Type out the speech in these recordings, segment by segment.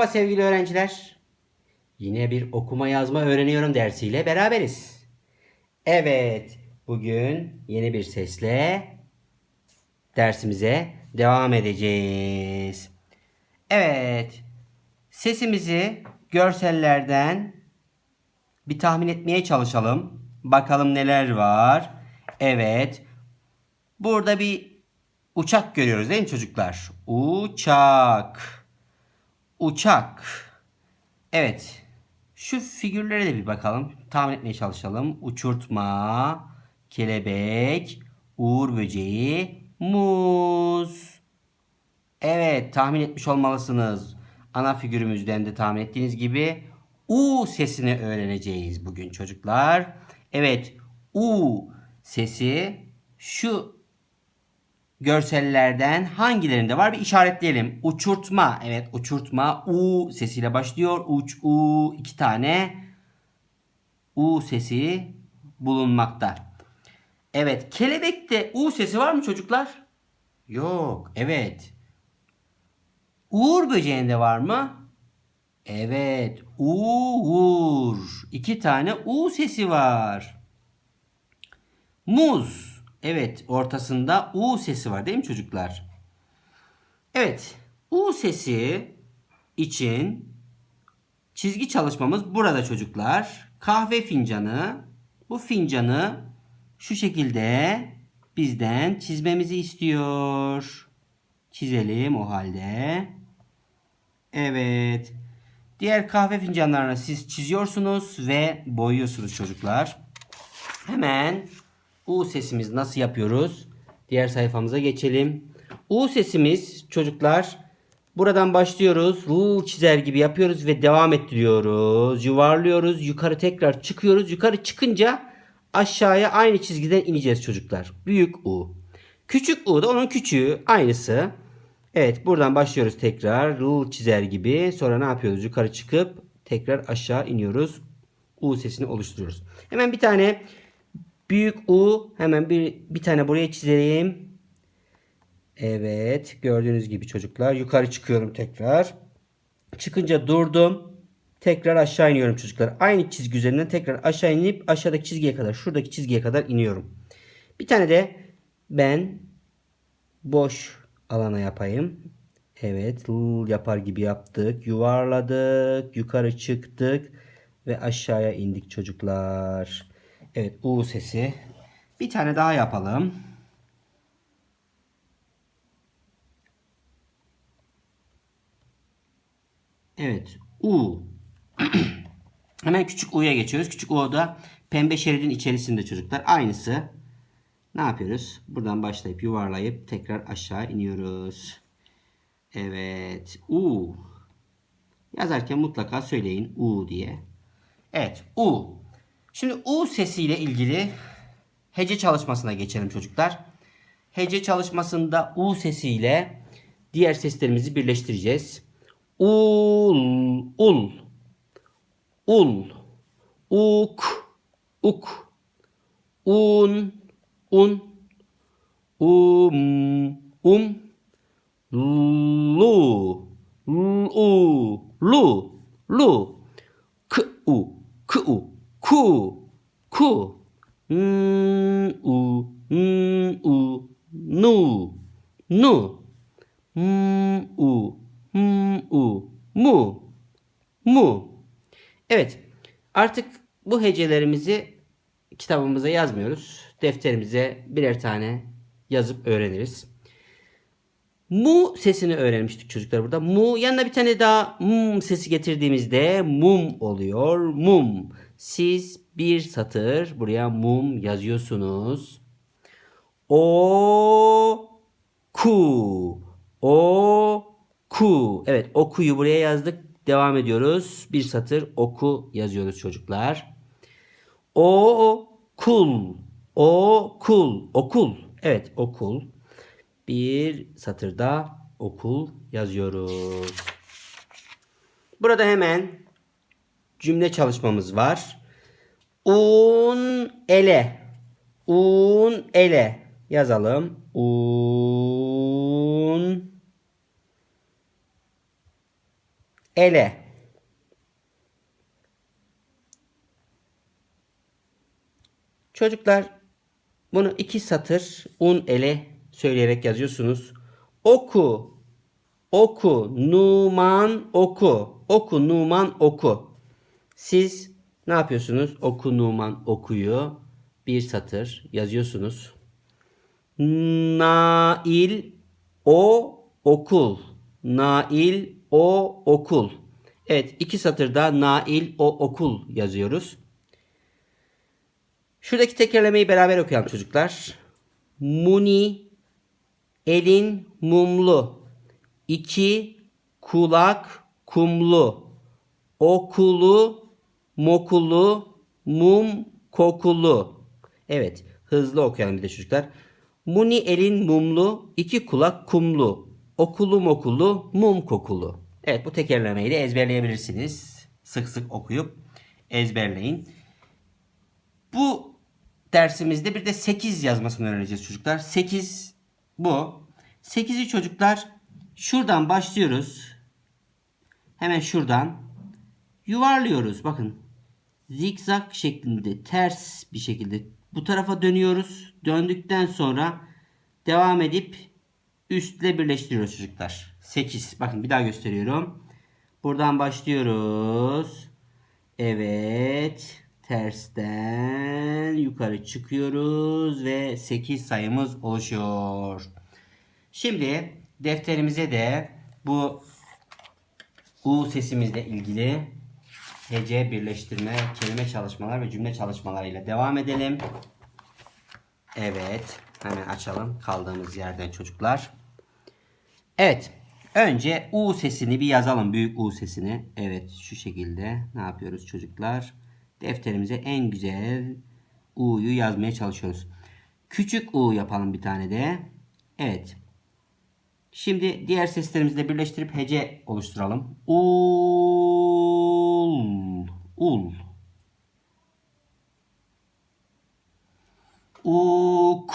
Merhaba sevgili öğrenciler. Yine bir okuma yazma öğreniyorum dersiyle beraberiz. Evet, bugün yeni bir sesle dersimize devam edeceğiz. Evet, sesimizi görsellerden bir tahmin etmeye çalışalım. Bakalım neler var. Evet, burada bir uçak görüyoruz değil mi çocuklar? Uçak. Uçak. Evet. Şu figürlere de bir bakalım. Tahmin etmeye çalışalım. Uçurtma, kelebek, uğur böceği, muz. Evet, tahmin etmiş olmalısınız. Ana figürümüzden de tahmin ettiğiniz gibi U sesini öğreneceğiz bugün çocuklar. Evet, U sesi şu görsellerden hangilerinde var bir işaretleyelim. Uçurtma. Evet uçurtma. U sesiyle başlıyor. Uç U iki tane U sesi bulunmakta. Evet kelebekte U sesi var mı çocuklar? Yok. Evet. Uğur böceğinde var mı? Evet. Uğur. İki tane U sesi var. Muz. Evet ortasında U sesi var değil mi çocuklar? Evet U sesi için çizgi çalışmamız burada çocuklar. Kahve fincanı bu fincanı şu şekilde bizden çizmemizi istiyor. Çizelim o halde. Evet. Diğer kahve fincanlarını siz çiziyorsunuz ve boyuyorsunuz çocuklar. Hemen U sesimiz nasıl yapıyoruz? Diğer sayfamıza geçelim. U sesimiz çocuklar buradan başlıyoruz. U çizer gibi yapıyoruz ve devam ettiriyoruz. Yuvarlıyoruz. Yukarı tekrar çıkıyoruz. Yukarı çıkınca aşağıya aynı çizgiden ineceğiz çocuklar. Büyük U. Küçük U da onun küçüğü. Aynısı. Evet buradan başlıyoruz tekrar. U çizer gibi. Sonra ne yapıyoruz? Yukarı çıkıp tekrar aşağı iniyoruz. U sesini oluşturuyoruz. Hemen bir tane Büyük U hemen bir, bir tane buraya çizeyim. Evet gördüğünüz gibi çocuklar yukarı çıkıyorum tekrar. Çıkınca durdum. Tekrar aşağı iniyorum çocuklar. Aynı çizgi üzerinden tekrar aşağı inip aşağıdaki çizgiye kadar şuradaki çizgiye kadar iniyorum. Bir tane de ben boş alana yapayım. Evet yapar gibi yaptık. Yuvarladık. Yukarı çıktık. Ve aşağıya indik çocuklar. Evet U sesi. Bir tane daha yapalım. Evet U. Hemen küçük U'ya geçiyoruz. Küçük U da pembe şeridin içerisinde çocuklar. Aynısı. Ne yapıyoruz? Buradan başlayıp yuvarlayıp tekrar aşağı iniyoruz. Evet. U. Yazarken mutlaka söyleyin U diye. Evet. U. Şimdi U sesiyle ilgili hece çalışmasına geçelim çocuklar. Hece çalışmasında U sesiyle diğer seslerimizi birleştireceğiz. Ul, ul, ul, uk, uk, un, un, um, um, lu, lu, lu, lu, k, u, k, u, ku, ku, n, u, n, u, nu, nu, m, u, m, u, mu, mu. Evet. Artık bu hecelerimizi kitabımıza yazmıyoruz. Defterimize birer tane yazıp öğreniriz. Mu sesini öğrenmiştik çocuklar burada. Mu yanına bir tane daha mum sesi getirdiğimizde mum oluyor. Mum. Siz bir satır buraya mum yazıyorsunuz. O ku. O ku. Evet okuyu buraya yazdık. Devam ediyoruz. Bir satır oku yazıyoruz çocuklar. O kul. O kul. Okul. Evet okul. Bir satırda okul yazıyoruz. Burada hemen cümle çalışmamız var. Un ele. Un ele. Yazalım. Un ele. Çocuklar bunu iki satır un ele söyleyerek yazıyorsunuz. Oku, oku, numan oku, oku, numan oku. Siz ne yapıyorsunuz? Oku, numan okuyu bir satır yazıyorsunuz. Nail o okul. Nail o okul. Evet iki satırda Nail o okul yazıyoruz. Şuradaki tekerlemeyi beraber okuyalım çocuklar. Muni elin mumlu. iki kulak kumlu. Okulu mokulu mum kokulu. Evet hızlı okuyalım bir de çocuklar. Muni elin mumlu, iki kulak kumlu. Okulu mokulu, mum kokulu. Evet bu tekerlemeyi de ezberleyebilirsiniz. Sık sık okuyup ezberleyin. Bu dersimizde bir de 8 yazmasını öğreneceğiz çocuklar. 8 bu. 8'i çocuklar şuradan başlıyoruz. Hemen şuradan yuvarlıyoruz. Bakın zikzak şeklinde ters bir şekilde bu tarafa dönüyoruz. Döndükten sonra devam edip üstle birleştiriyoruz çocuklar. 8. Bakın bir daha gösteriyorum. Buradan başlıyoruz. Evet. Tersten yukarı çıkıyoruz ve 8 sayımız oluşuyor. Şimdi defterimize de bu U sesimizle ilgili hece birleştirme, kelime çalışmalar ve cümle çalışmalarıyla devam edelim. Evet. Hemen açalım kaldığımız yerden çocuklar. Evet. Önce U sesini bir yazalım. Büyük U sesini. Evet şu şekilde ne yapıyoruz çocuklar? Defterimize en güzel U'yu yazmaya çalışıyoruz. Küçük U yapalım bir tane de. Evet. Şimdi diğer seslerimizi de birleştirip hece oluşturalım. Ul. Ul. Uk.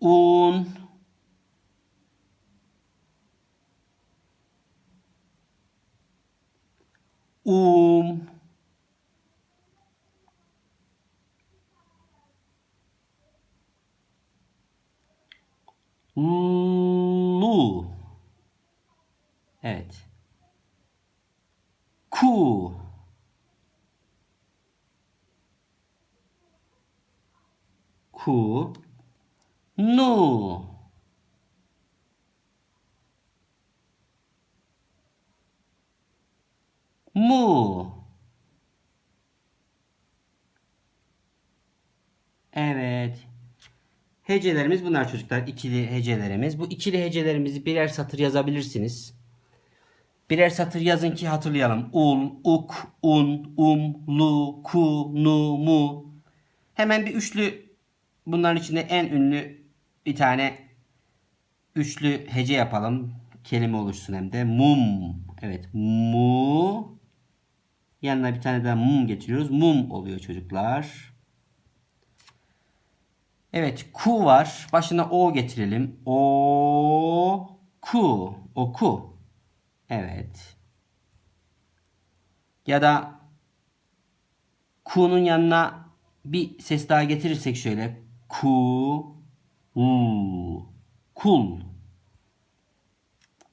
Un. Um. Lu. Evet. Ku. Ku. Nu. Mu. Evet. Hecelerimiz bunlar çocuklar. İkili hecelerimiz. Bu ikili hecelerimizi birer satır yazabilirsiniz. Birer satır yazın ki hatırlayalım. Ul, uk, un, um, lu, ku, nu, mu. Hemen bir üçlü bunların içinde en ünlü bir tane üçlü hece yapalım. Kelime oluşsun hem de. Mum. Evet. Mu. Yanına bir tane daha mum getiriyoruz. Mum oluyor çocuklar. Evet. Ku var. Başına o getirelim. O. Ku. Oku. Evet. Ya da ku'nun yanına bir ses daha getirirsek şöyle ku u kul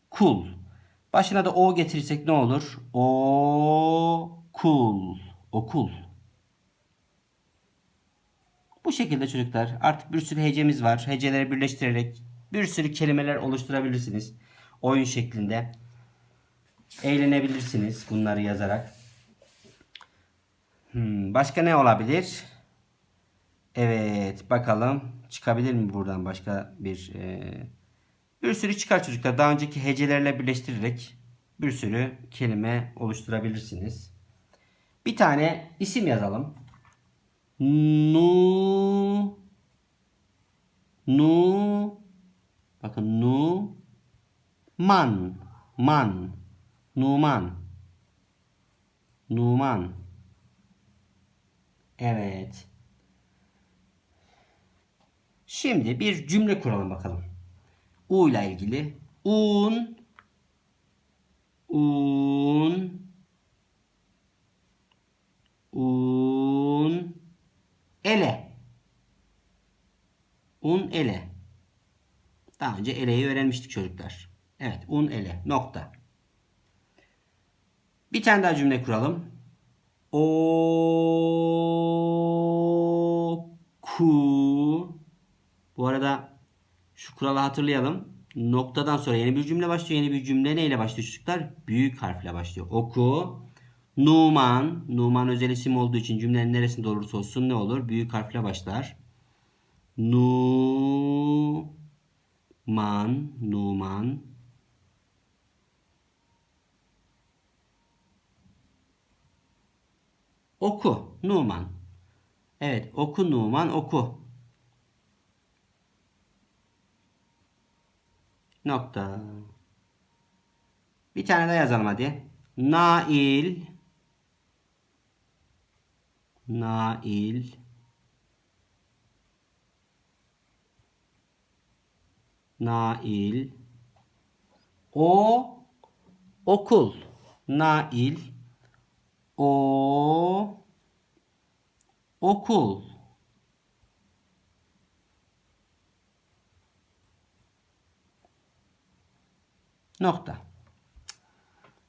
kul başına da o getirirsek ne olur? O kul okul. Bu şekilde çocuklar artık bir sürü hecemiz var. Heceleri birleştirerek bir sürü kelimeler oluşturabilirsiniz. Oyun şeklinde. Eğlenebilirsiniz bunları yazarak. Hmm, başka ne olabilir? Evet bakalım çıkabilir mi buradan başka bir e, bir sürü çıkar çocuklar. Daha önceki hecelerle birleştirerek bir sürü kelime oluşturabilirsiniz. Bir tane isim yazalım. Nu. Nu. Bakın Nu. Man. Man. Numan. Numan. Evet. Şimdi bir cümle kuralım bakalım. U ile ilgili. Un. Un. Un ele un ele daha önce eleyi öğrenmiştik çocuklar. Evet un ele nokta. Bir tane daha cümle kuralım. O ku Bu arada şu kuralı hatırlayalım. Noktadan sonra yeni bir cümle başlıyor. Yeni bir cümle neyle başlıyor çocuklar? Büyük harfle başlıyor. Oku. Numan. Numan özel isim olduğu için cümlenin neresinde olursa olsun ne olur? Büyük harfle başlar. Nu man, Numan. Oku, Numan. Evet, oku Numan, oku. Nokta. Bir tane daha yazalım hadi. Nail. Nail. Nail. O okul. Nail. O okul. Nokta.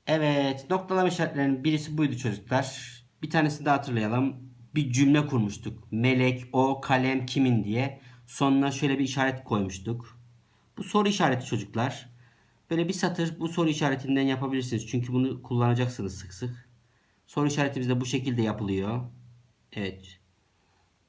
Evet, noktalama işaretlerinin birisi buydu çocuklar. Bir tanesini de hatırlayalım. Bir cümle kurmuştuk. Melek, o, kalem kimin diye. Sonuna şöyle bir işaret koymuştuk. Bu soru işareti çocuklar. Böyle bir satır bu soru işaretinden yapabilirsiniz. Çünkü bunu kullanacaksınız sık sık. Soru işaretimiz de bu şekilde yapılıyor. Evet.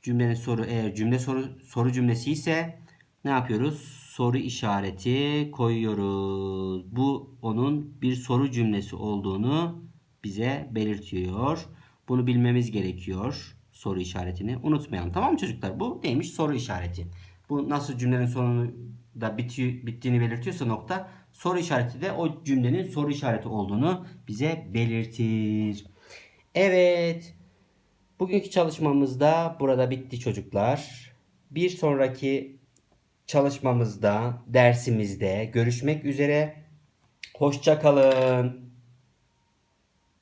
Cümlenin soru eğer cümle soru soru cümlesi ise ne yapıyoruz? Soru işareti koyuyoruz. Bu onun bir soru cümlesi olduğunu bize belirtiyor. Bunu bilmemiz gerekiyor. Soru işaretini unutmayalım. Tamam mı çocuklar? Bu neymiş? Soru işareti. Bu nasıl cümlenin sonunu da bitiyor, bittiğini belirtiyorsa nokta soru işareti de o cümlenin soru işareti olduğunu bize belirtir. Evet. Bugünkü çalışmamız da burada bitti çocuklar. Bir sonraki çalışmamızda, dersimizde görüşmek üzere. Hoşça kalın.